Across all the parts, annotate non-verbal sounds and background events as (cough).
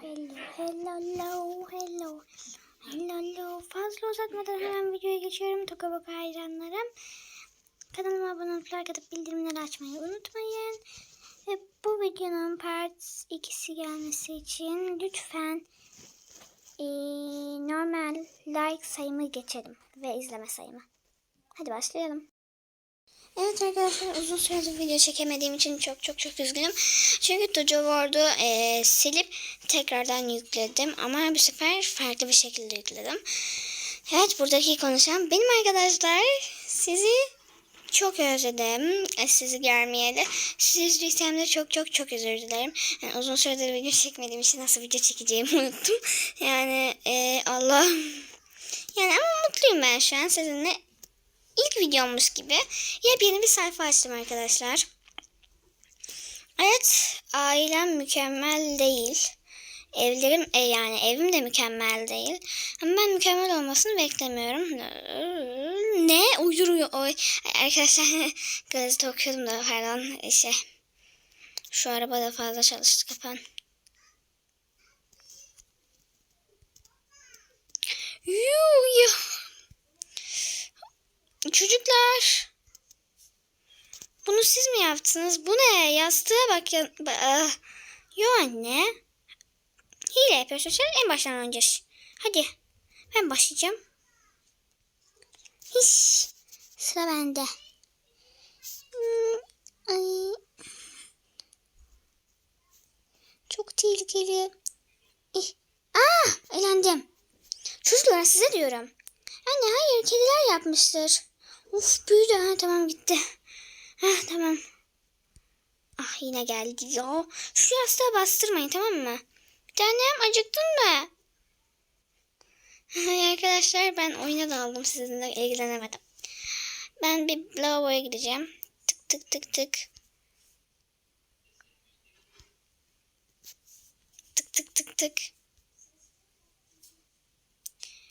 hello, hello, hello, hello, hello. Fazla uzatmadan hemen videoya geçiyorum. Toka boka hayranlarım. Kanalıma abone olup like atıp bildirimleri açmayı unutmayın. Ve bu videonun part 2'si gelmesi için lütfen eee, normal like sayımı geçelim. Ve izleme sayımı. Hadi başlayalım. Evet arkadaşlar uzun süredir video çekemediğim için çok çok çok üzgünüm. Çünkü Dojo Ward'u eee, silip tekrardan yükledim. Ama bu sefer farklı bir şekilde yükledim. Evet buradaki konuşan benim arkadaşlar. Sizi çok özledim. E, Sizi görmeyeli. Sizi izlediysem de çok çok çok özür dilerim. Yani uzun süredir video çekmediğim için nasıl video çekeceğimi (laughs) unuttum. Yani e, Allah. Yani ama mutluyum ben şu an sizinle ilk videommuş gibi yepyeni bir sayfa açtım arkadaşlar. Evet, ailem mükemmel değil. Evlerim e, yani evim de mükemmel değil. Ama ben mükemmel olmasını beklemiyorum. Ne? Uyduruyor. Oy. Arkadaşlar (laughs) gazete okuyordum da pardon. Şey. Şu araba da fazla çalıştı kapan. Yuh ya. Çocuklar. Bunu siz mi yaptınız? Bu ne? Yastığa bak ya. Ba- ah. Yo anne. Hile yapıyorsun sen. En baştan oynayacağız. Hadi. Ben başlayacağım. Hiç. Sıra bende. Hmm, Ay. Çok tehlikeli. İh. Aa, eğlendim. Çocuklar size diyorum. Anne hayır kediler yapmıştır. Uf büyüdü ha tamam gitti. Heh tamam. Ah yine geldi ya. Şu yastığa bastırmayın tamam mı? Bir tanem acıktın mı? (laughs) Arkadaşlar ben oyuna daldım sizinle ilgilenemedim. Ben bir lavaboya gideceğim. Tık tık tık tık. Tık tık tık tık.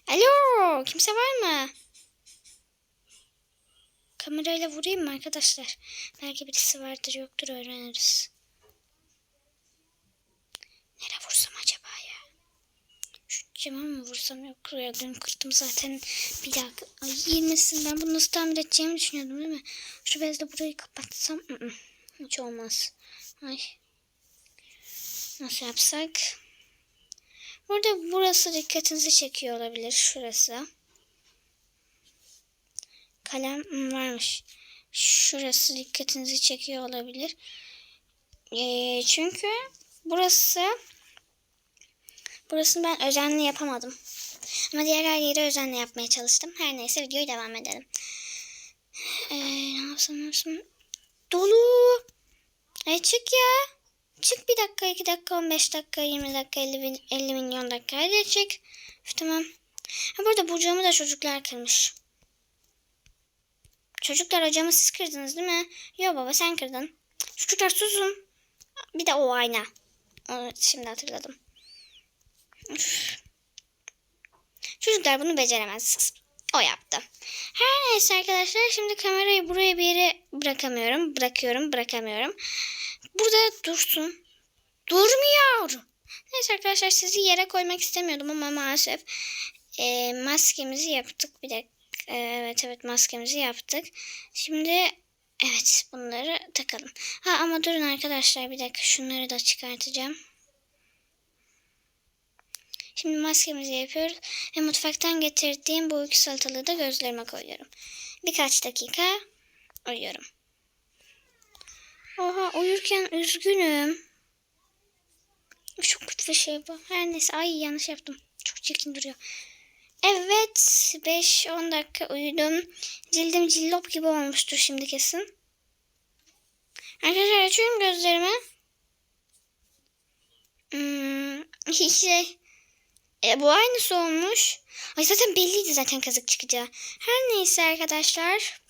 Alo, kimse var mı? Kamerayla vurayım mı arkadaşlar? Belki birisi vardır yoktur öğreniriz. Nereye vursam acaba ya? Şu cama mı vursam yok ya dün kırdım zaten. Bir dakika. Ay girmesin ben bunu nasıl tamir edeceğimi düşünüyordum değil mi? Şu bezle burayı kapatsam. ı ı, Hiç olmaz. Ay. Nasıl yapsak? Burada burası dikkatinizi çekiyor olabilir. Şurası. Kalem varmış. Şurası dikkatinizi çekiyor olabilir. Ee, çünkü burası burasını ben özenli yapamadım. Ama diğer her yeri özenli yapmaya çalıştım. Her neyse videoyu devam edelim. Ee, ne yapsam ne yapsam. Dolu. E çık ya. Çık bir dakika, iki dakika, on beş dakika, yirmi dakika, elli, bin- 50 milyon dakika. Hadi çık. Üf, tamam. Ha, burada burcumu da çocuklar kırmış. Çocuklar hocamı siz kırdınız değil mi? Yo baba sen kırdın. Çocuklar susun. Bir de o ayna. Onu şimdi hatırladım. Üf. Çocuklar bunu beceremezsiniz. O yaptı. Her neyse arkadaşlar şimdi kamerayı buraya bir yere bırakamıyorum. Bırakıyorum bırakamıyorum. Burada dursun. Durmuyor. Neyse arkadaşlar sizi yere koymak istemiyordum ama maalesef e, maskemizi yaptık. Bir dakika. E, evet evet maskemizi yaptık. Şimdi evet bunları takalım. Ha ama durun arkadaşlar bir dakika şunları da çıkartacağım. Şimdi maskemizi yapıyoruz ve mutfaktan getirdiğim bu iki salatalığı da gözlerime koyuyorum. Birkaç dakika uyuyorum. Oha uyurken üzgünüm. Çok kötü bir şey bu. Her neyse ay yanlış yaptım. Çok çirkin duruyor. Evet 5-10 dakika uyudum. Cildim cillop gibi olmuştur şimdi kesin. Arkadaşlar açıyorum gözlerimi. Hmm, (laughs) şey. E, bu aynısı olmuş. Ay zaten belliydi zaten kazık çıkacağı. Her neyse arkadaşlar.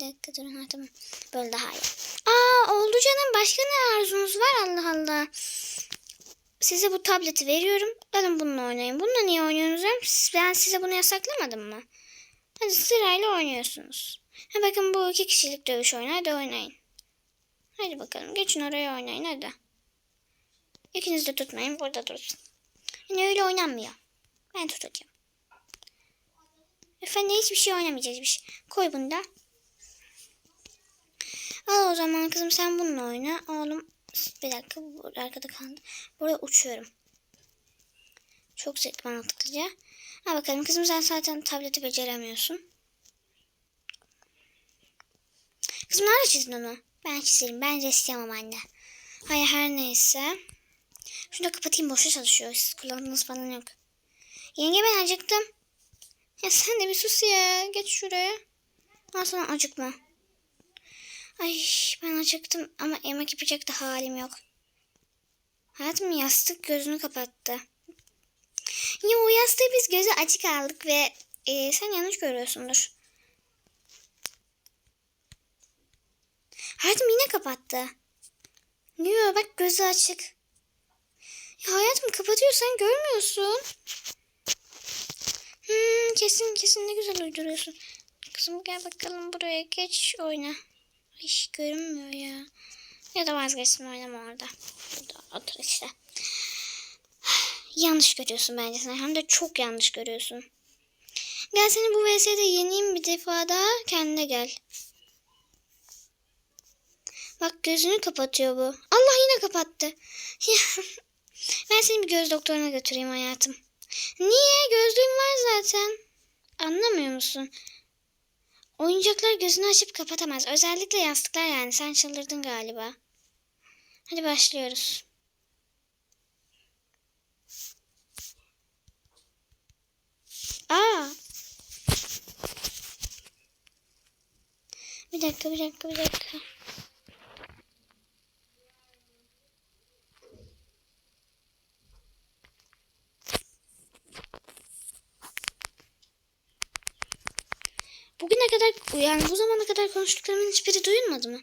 Bir dakika durun. Ha, tamam. Böyle daha iyi. Aa oldu canım. Başka ne arzunuz var? Allah Allah. Size bu tableti veriyorum. Alın bununla oynayın. Bununla niye oynuyorsunuz? Ben size bunu yasaklamadım mı? Hadi sırayla oynuyorsunuz. Ha bakın bu iki kişilik dövüş oyunu. Hadi oynayın. Hadi bakalım. Geçin oraya oynayın hadi. İkiniz de tutmayın. Burada dursun. Hani öyle oynanmıyor. Ben tutacağım. Efendim hiçbir şey oynamayacağız bir şey. Koy bunu da. Al o zaman kızım sen bununla oyna. Oğlum bir dakika bu arkada kaldı. Buraya uçuyorum. Çok zevk mantıklıca. Ha bakalım kızım sen zaten tableti beceremiyorsun. Kızım nerede çizdin onu? Ben çizerim. Ben ressiyamam anne. Hayır her neyse. Şunu da kapatayım boşa çalışıyor. Siz kullandığınız falan yok. Yenge ben acıktım. Ya sen de bir sus ya. Geç şuraya. Ben sana acıkma. Ay ben acıktım ama yemek yapacak da halim yok. Hayatım yastık gözünü kapattı. Ya o yastığı biz gözü açık aldık ve e, sen yanlış görüyorsundur. Hayatım yine kapattı. Yo bak gözü açık. Ya hayatım kapatıyor sen görmüyorsun. Hmm, kesin kesin ne güzel uyduruyorsun. Kızım gel bakalım buraya geç oyna. Hiç görünmüyor ya. Ya da vazgeçsin oynama orada. Burada otur işte. Yanlış görüyorsun bence sen. Hem de çok yanlış görüyorsun. Gel seni bu VS'de yeneyim bir defa daha. Kendine gel. Bak gözünü kapatıyor bu. Allah yine kapattı. Ben seni bir göz doktoruna götüreyim hayatım. Niye? Gözlüğüm var zaten. Anlamıyor musun? Oyuncaklar gözünü açıp kapatamaz. Özellikle yastıklar yani. Sen çıldırdın galiba. Hadi başlıyoruz. Aa. Bir dakika, bir dakika, bir dakika. Bugüne kadar yani bu zamana kadar konuştuklarımın hiçbiri duyulmadı mı?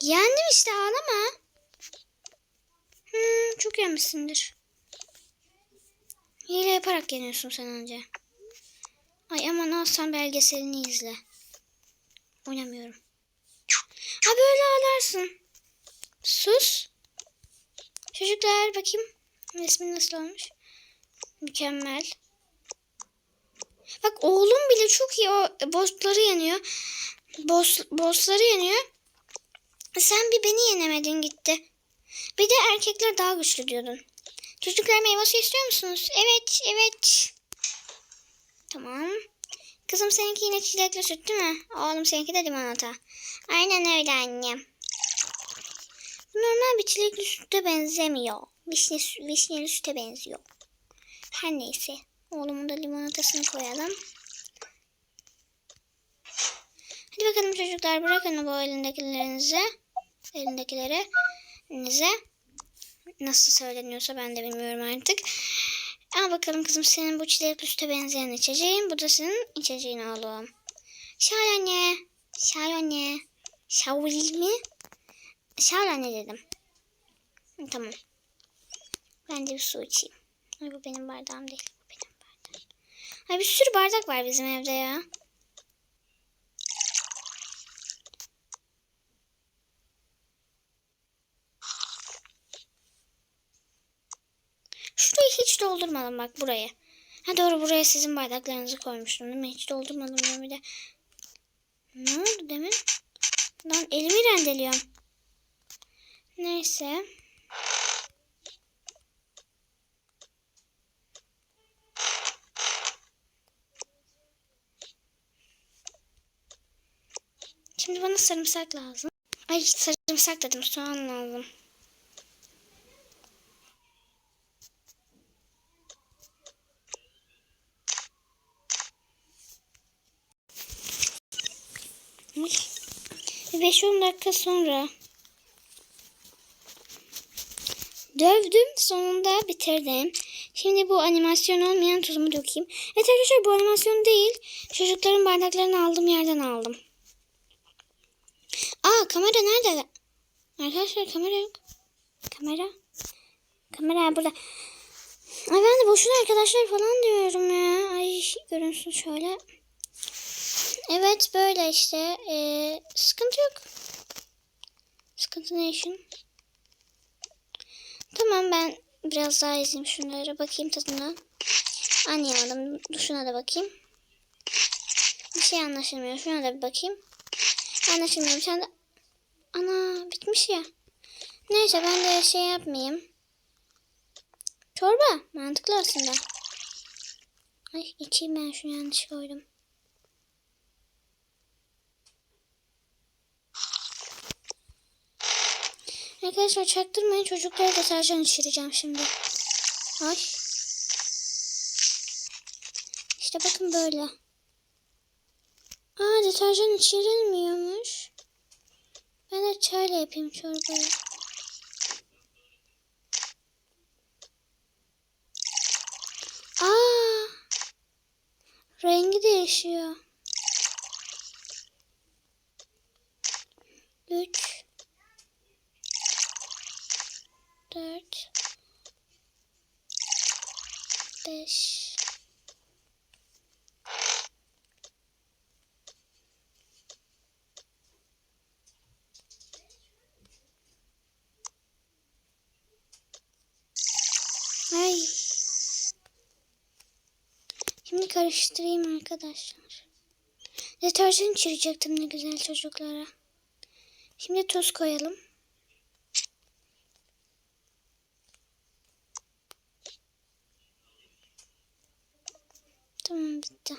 Yendim işte ağlama. Hmm, çok yenmişsindir. Hile yaparak yeniyorsun sen önce. Ay aman al sen belgeselini izle. Oynamıyorum. Ha böyle ağlarsın. Sus. Çocuklar bakayım. Resmin nasıl olmuş? Mükemmel. Bak oğlum bile çok iyi o bossları yeniyor. Boss, bossları yeniyor. Sen bir beni yenemedin gitti. Bir de erkekler daha güçlü diyordun. Çocuklar meyvesi istiyor musunuz? Evet, evet. Tamam. Kızım seninki yine çilekli süt değil mi? Oğlum seninki de limonata. Aynen öyle annem. Normal bir çilekli süte benzemiyor. Vişne, vişneli süte benziyor. Her neyse. Oğlumun da limonatasını koyalım. Hadi bakalım çocuklar bırakın bu elindekilerinizi. Elindekileri. Elinize. Nasıl söyleniyorsa ben de bilmiyorum artık. Al bakalım kızım senin bu çilekli süte benzeyen içeceğin. Bu da senin içeceğin oğlum. Şahane. Şahane. Şavul mi? Şahane dedim. Hı, Tamam. Ben de bir su içeyim. Bu benim bardağım değil. Ay bir sürü bardak var bizim evde ya. Şurayı hiç doldurmadım bak burayı. Ha doğru buraya sizin bardaklarınızı koymuştum değil mi? Hiç doldurmadım ben bir de. Ne oldu demin? Lan elimi rendeliyorum. Neyse. Şimdi bana sarımsak lazım. Ay sarımsak dedim soğan lazım. Ay. 5-10 dakika sonra dövdüm sonunda bitirdim. Şimdi bu animasyon olmayan tuzumu dökeyim. Evet arkadaşlar bu animasyon değil. Çocukların bardaklarını aldığım yerden aldım. Kamera nerede? Arkadaşlar kamera yok. Kamera. Kamera burada. Ay ben de boşuna arkadaşlar falan diyorum ya. Ay görünsün şöyle. Evet böyle işte. Ee, sıkıntı yok. Sıkıntı ne işin? Tamam ben biraz daha izleyeyim şunları. Bakayım tadına. Anlayamadım. Şuna da bakayım. Bir şey anlaşılmıyor. Şuna da bir bakayım. Anlaşılmıyor. Sen de... Ana bitmiş ya. Neyse ben de şey yapmayayım. Çorba. Mantıklı aslında. Ay içeyim ben şunu yanlış koydum. Arkadaşlar çaktırmayın çocuklara deterjan içireceğim şimdi. Ay. İşte bakın böyle. Aa deterjan içirilmiyormuş. Ben de çayla yapayım çorbayı. Aa! Rengi değişiyor. Üç. Dört. Beş. Ay. Şimdi karıştırayım arkadaşlar. Deterjan içirecektim ne güzel çocuklara. Şimdi tuz koyalım. Tamam bitti.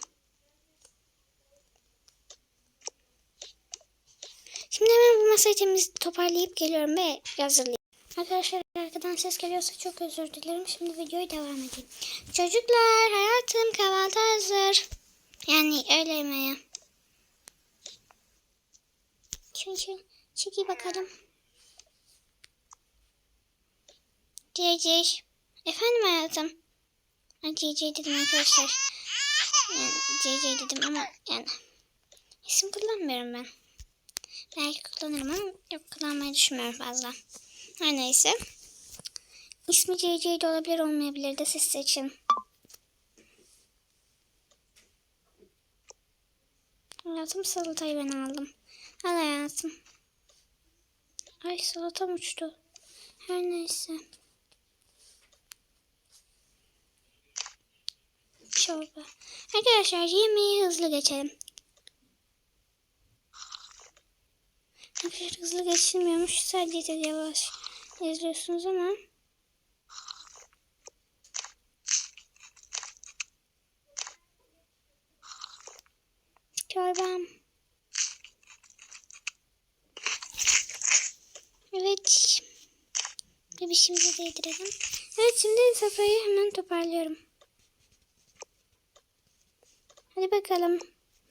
Şimdi hemen bu masayı temiz toparlayıp geliyorum ve hazırlayayım. Arkadaşlar arkadan ses geliyorsa çok özür dilerim. Şimdi videoyu devam edeyim. Çocuklar hayatım kahvaltı hazır. Yani öğle yemeği. Şu çeki bakalım. Ceciş. Efendim hayatım. Ha, CC dedim arkadaşlar. Yani CC dedim ama yani isim kullanmıyorum ben. Belki kullanırım ama yok kullanmayı düşünmüyorum fazla. Her neyse. İsmi CC de olabilir olmayabilir de siz seçin. Hayatım salatayı ben aldım. Al hayatım. Ay salatam uçtu. Her neyse. Çorba. Arkadaşlar yemeği hızlı geçelim. Arkadaşlar hızlı geçilmiyormuş. Sadece yavaş izliyorsunuz ama. Çorbam. Evet. Bir şimdi değdirelim. Evet şimdi sofrayı hemen toparlıyorum. Hadi bakalım.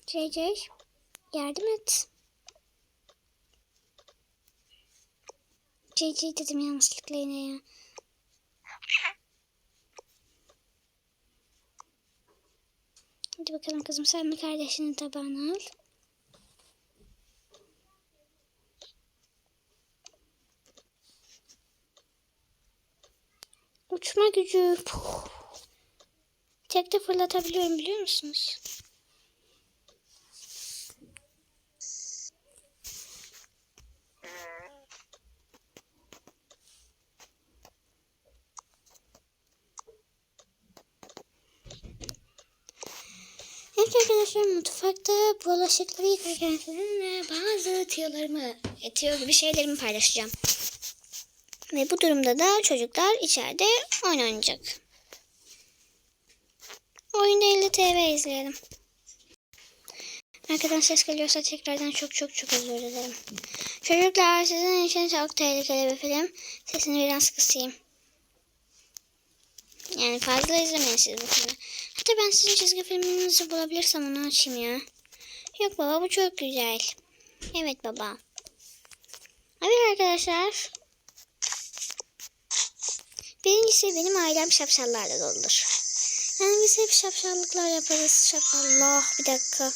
CC yardım et. CC dedim yanlışlıkla yine ya. Hadi bakalım kızım sen bir kardeşinin tabağını al. Uçma gücü. Puh. Tek de fırlatabiliyorum biliyor musunuz? Evet arkadaşlar mutfakta bulaşıkları yıkarken sizinle bazı tüyolarımı, e, tüyo gibi şeylerimi paylaşacağım. Ve bu durumda da çocuklar içeride oynayacak. Oyunda 50 TV izleyelim. Arkadan ses geliyorsa tekrardan çok çok çok özür dilerim. Çocuklar sizin için çok tehlikeli bir film. Sesini biraz kısayım. Yani fazla izlemeyin siz bu filmi. Hatta ben sizin çizgi filminizi bulabilirsem onu açayım ya. Yok baba bu çok güzel. Evet baba. Evet arkadaşlar. Birincisi benim ailem şapşallarla doludur. Yani biz hep şapşallıklar yaparız. Şap Allah bir dakika.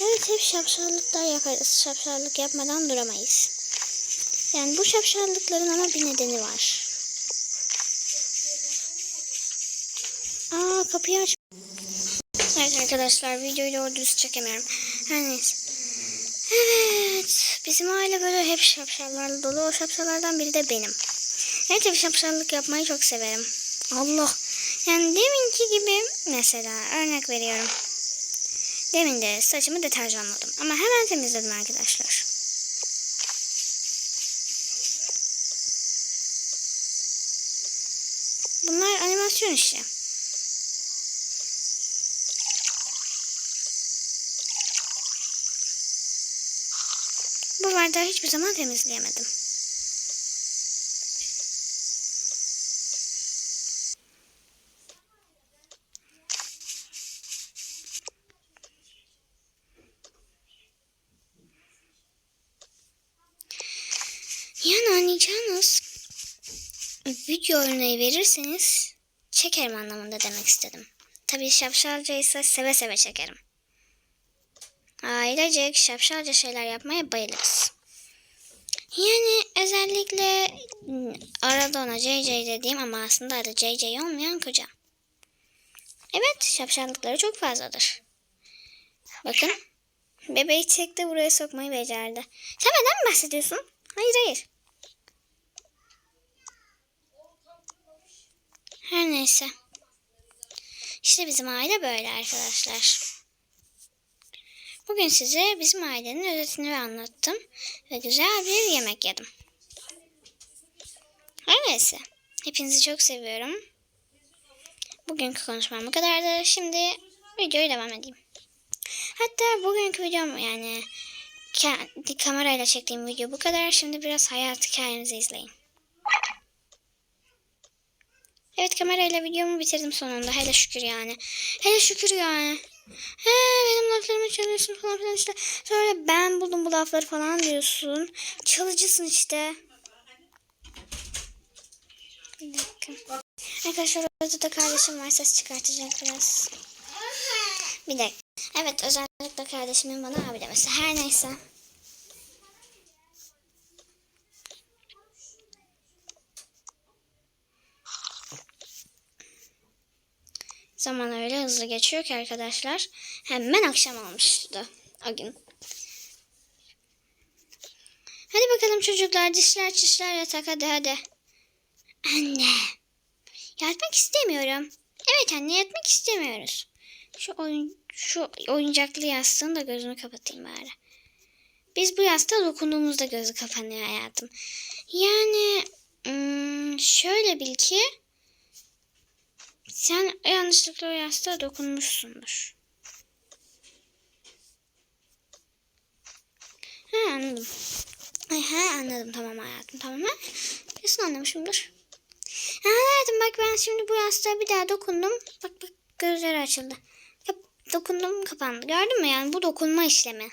Evet hep şapşallıklar yaparız. Şapşallık yapmadan duramayız. Yani bu şapşallıkların ama bir nedeni var. Aa kapıyı aç. Evet arkadaşlar videoyu doğru dürüst çekemiyorum. Her neyse. Evet. Bizim aile böyle hep şapşallarla dolu. O şapşallardan biri de benim. Evet hep şapşallık yapmayı çok severim. Allah. Yani deminki gibi mesela örnek veriyorum. Demin de saçımı deterjanladım. Ama hemen temizledim arkadaşlar. Animasyon işi. Bu bardağı hiçbir zaman temizleyemedim. Yani anlayacağınız video örneği verirseniz çekerim anlamında demek istedim. Tabii şapşalca ise seve seve çekerim. Ailecek şapşalca şeyler yapmaya bayılırız. Yani özellikle hmm, arada ona JJ dediğim ama aslında adı JJ olmayan kocam. Evet şapşallıkları çok fazladır. Bakın bebeği çekti buraya sokmayı becerdi. Sen benden mi bahsediyorsun? Hayır hayır. Her neyse. İşte bizim aile böyle arkadaşlar. Bugün size bizim ailenin özetini anlattım ve güzel bir yemek yedim. Her neyse. Hepinizi çok seviyorum. Bugünkü konuşmam bu kadardı. Şimdi videoyu devam edeyim. Hatta bugünkü videom yani kendi kamerayla çektiğim video bu kadar. Şimdi biraz hayat hikayemizi izleyin. Evet kamerayla videomu bitirdim sonunda. Hele şükür yani. Hele şükür yani. He benim laflarımı çalıyorsun falan filan işte. Sonra ben buldum bu lafları falan diyorsun. Çalıcısın işte. Bir dakika. Arkadaşlar orada da kardeşim var ses çıkartacak biraz. Bir dakika. Evet özellikle kardeşimin bana abi demesi. Her neyse. Zaman öyle hızlı geçiyor ki arkadaşlar. Hemen akşam olmuştu o gün. Hadi bakalım çocuklar dişler çişler yatak hadi hadi. Anne. Yatmak istemiyorum. Evet anne yatmak istemiyoruz. Şu oyun şu oyuncaklı yastığın da gözünü kapatayım bari. Biz bu yastığa dokunduğumuzda gözü kapanıyor hayatım. Yani hmm, şöyle bil ki sen yanlışlıkla o yastığa dokunmuşsundur. Ha anladım. Ay ha anladım tamam hayatım tamam ha. Kesin anlamışımdır. Ha hayatım bak ben şimdi bu yastığa bir daha dokundum. Bak bak gözleri açıldı. Kap dokundum kapandı. Gördün mü yani bu dokunma işlemi.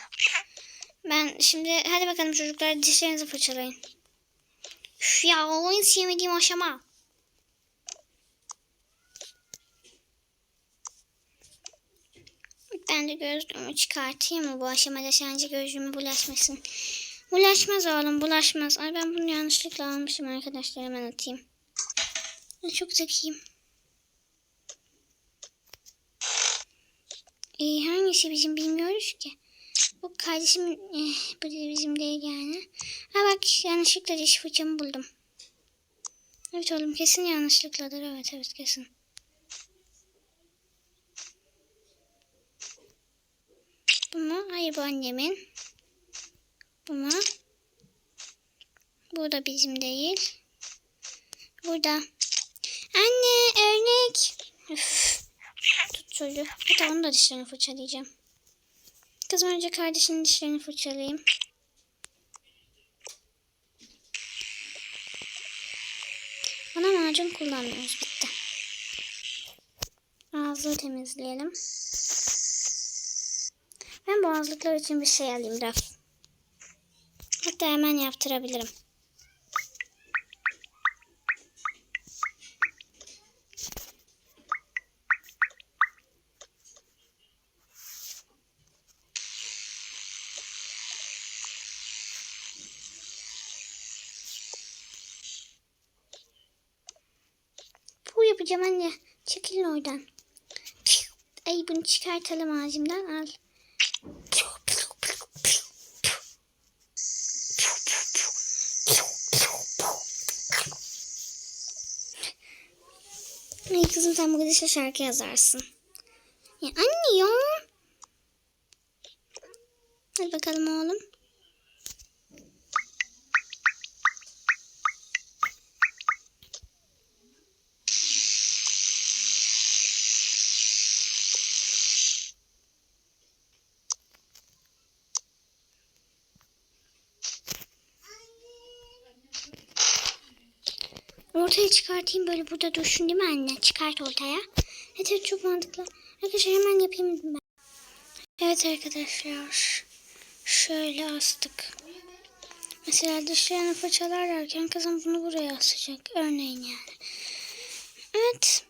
Ben şimdi hadi bakalım çocuklar dişlerinizi fırçalayın. Üf ya o en sevmediğim aşama. Ben de gözlüğümü çıkartayım mı bu aşamada sence gözlüğüme bulaşmasın. Bulaşmaz oğlum bulaşmaz. Ay ben bunu yanlışlıkla almışım arkadaşlar hemen atayım. Ben çok zekiyim. Ee, hangisi bizim bilmiyoruz ki. Bu kardeşimin eh, bu da bizim değil yani. Ha bak yanlışlıkla diş fırçamı buldum. Evet oğlum kesin yanlışlıkladır evet evet kesin. Bu mu? Hayır bu annemin. Bu mu? Bu da bizim değil. Burada. Anne örnek. Üf. Tut çocuğu. Hatta onun da dişlerini fırçalayacağım. Kızım önce kardeşinin dişlerini fırçalayayım. Ana macun kullanmıyoruz. Bitti. Ağzını temizleyelim. Ben boğazlıklar için bir şey alayım raf. hatta hemen yaptırabilirim. Bu yapacağım anne. Çekilin oradan. Ay bunu çıkartalım ağzımdan al. Ay kızım sen bu gidişle şarkı yazarsın. Ya anne ya. Hadi bakalım oğlum. Ortaya çıkartayım böyle burada dursun değil mi anne? Çıkart ortaya. Evet, evet çok mantıklı. Arkadaşlar hemen yapayım ben. Evet arkadaşlar. Şöyle astık. Mesela dışlarını fırçalarlarken kızım bunu buraya asacak. Örneğin yani. Evet.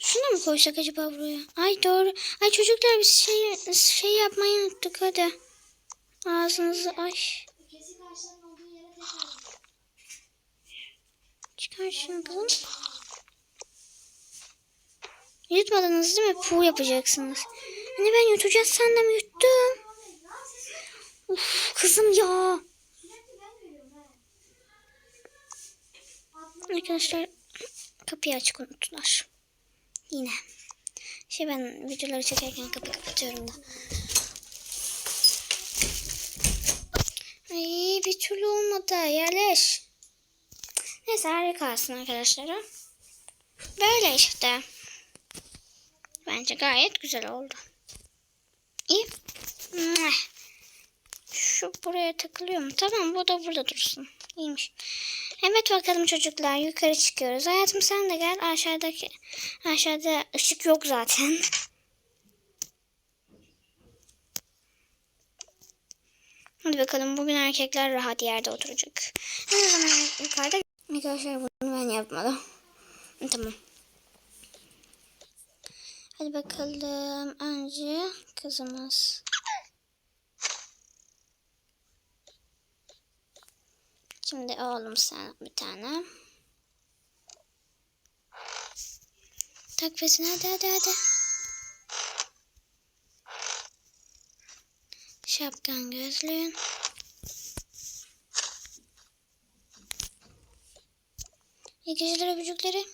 Şunu mu koysak acaba buraya? Ay doğru. Ay çocuklar biz şey, şey yapmayı unuttuk hadi. Ağzınızı aç. Şunu kızım. Yutmadınız değil mi? Puh yapacaksınız. Anne ben yutacağız sandım yuttum. Uf kızım ya. Arkadaşlar kapıyı açık unuttular. Yine. Şey ben videoları çekerken kapıyı kapatıyorum da. Ay bir türlü olmadı. Yerleş. Neyse harika kalsın arkadaşlar. Böyle işte. Bence gayet güzel oldu. İyi. Şu buraya takılıyor mu? Tamam bu da burada dursun. İyiymiş. Evet bakalım çocuklar yukarı çıkıyoruz. Hayatım sen de gel. Aşağıdaki aşağıda ışık yok zaten. (laughs) Hadi bakalım bugün erkekler rahat yerde oturacak. Her zaman yukarıda Arkadaşlar bunu ben yapmadım. (laughs) Tamam. Hadi bakalım. Önce kızımız. Şimdi oğlum sen bir tane. Tak bezini hadi hadi hadi. Şapkan gözlüğün. İyi geceler öpücükleri.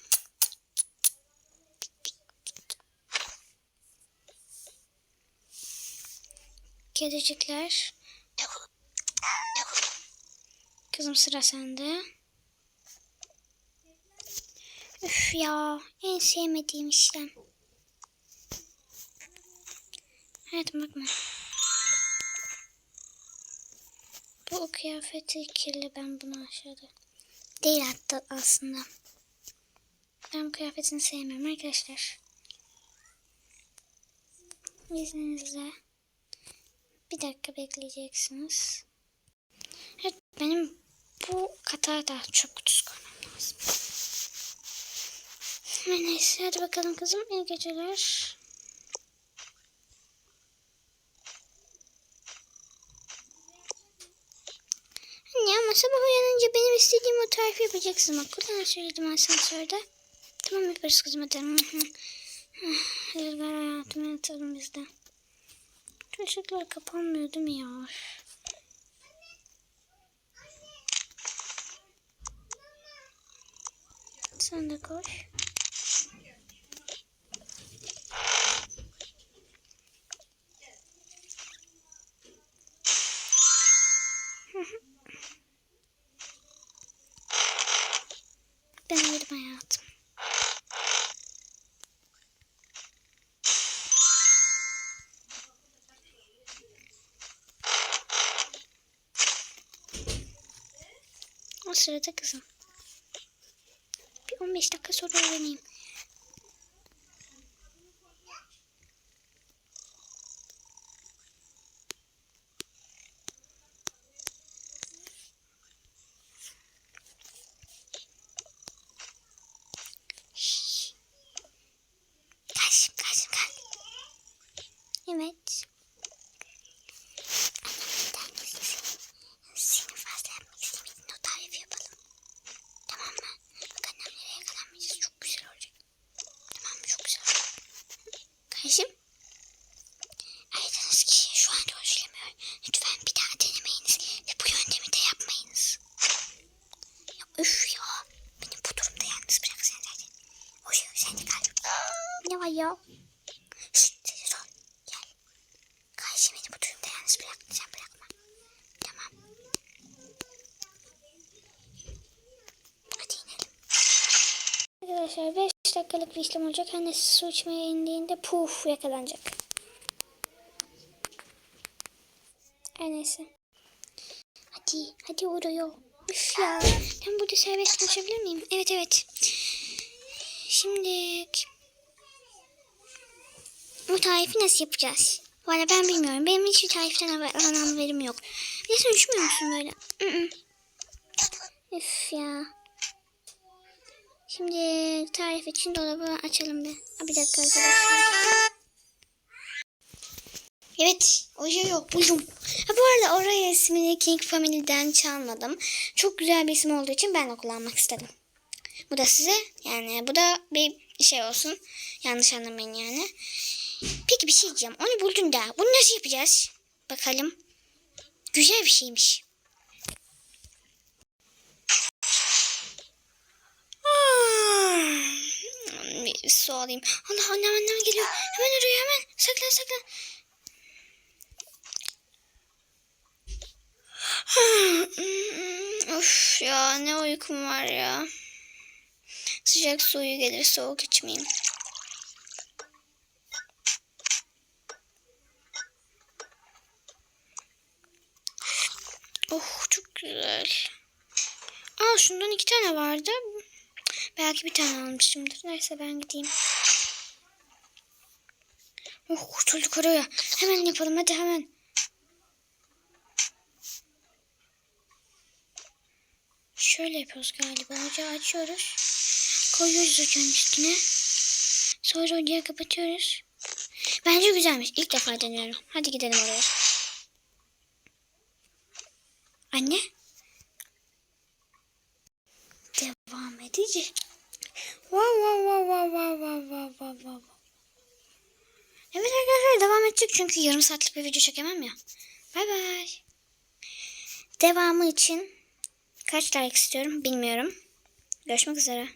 Kedicikler. Kızım sıra sende. Üf ya. En sevmediğim işlem. Hayatım bakma. Bu kıyafeti kirli ben bunu aşağıda. Değil hatta aslında. Ben bu kıyafetini sevmiyorum arkadaşlar. İzninizle. Bir dakika bekleyeceksiniz. Evet benim bu katağa daha çok kutusu koymam lazım. Neyse hadi bakalım kızım. İyi geceler. Anne ama sabah uyanınca benim istediğim o tarifi yapacaksın. Bak kulağına söyledim asansörde. Tamam yaparız kızım hadi. Rüzgar hayatımı yatalım biz de. Kapanmıyor değil mi ya? Sen de koş. Sırada kızım. Bir 15 dakika sonra uyanayım. ya. Şşt sessiz ol. Gel. Kardeşim beni bu durumda yalnız bırakmayacağım bırakma. Tamam. Hadi inelim. Arkadaşlar 5 dakikalık bir işlem olacak. Annesi su içmeye indiğinde puf yakalanacak. Her neyse. Hadi, hadi oraya. Üf ya. Ben burada serbest konuşabilir miyim? Evet, evet. Şimdi bu tarifi nasıl yapacağız? Valla ben bilmiyorum. Benim hiçbir tariften haber, haberim yok. Bir de sen üşümüyor musun böyle? Üf ya. Şimdi tarif için dolabı açalım bir. Ha, bir dakika arkadaşlar. Evet, oje yok. Buldum. Ha, bu arada oraya ismini King Family'den çalmadım. Çok güzel bir isim olduğu için ben de kullanmak istedim. Bu da size yani bu da bir şey olsun. Yanlış anlamayın yani. Peki bir şey diyeceğim. Onu buldun da bunu nasıl yapacağız? Bakalım. Güzel bir şeymiş. Ah. Bir su alayım. Allah annem annem geliyor. Hemen arıyor hemen. Saklan saklan. of ya ne uykum var ya. Sıcak suyu gelir soğuk içmeyeyim. Oh çok güzel. Aa şundan iki tane vardı. Belki bir tane almışımdır. Neyse ben gideyim. Oh kurtulduk oraya. Hemen yapalım hadi hemen. Şöyle yapıyoruz galiba. Ocağı açıyoruz. Koyuyoruz ocağın üstüne. Sonra ocağı kapatıyoruz. Bence güzelmiş. İlk defa deniyorum. Hadi gidelim oraya. Anne. devam edici. Wow wow wow wow wow wow wow wow. Evet arkadaşlar devam edecek çünkü yarım saatlik bir video çekemem ya. Bay bay. Devamı için kaç like istiyorum bilmiyorum. Görüşmek üzere.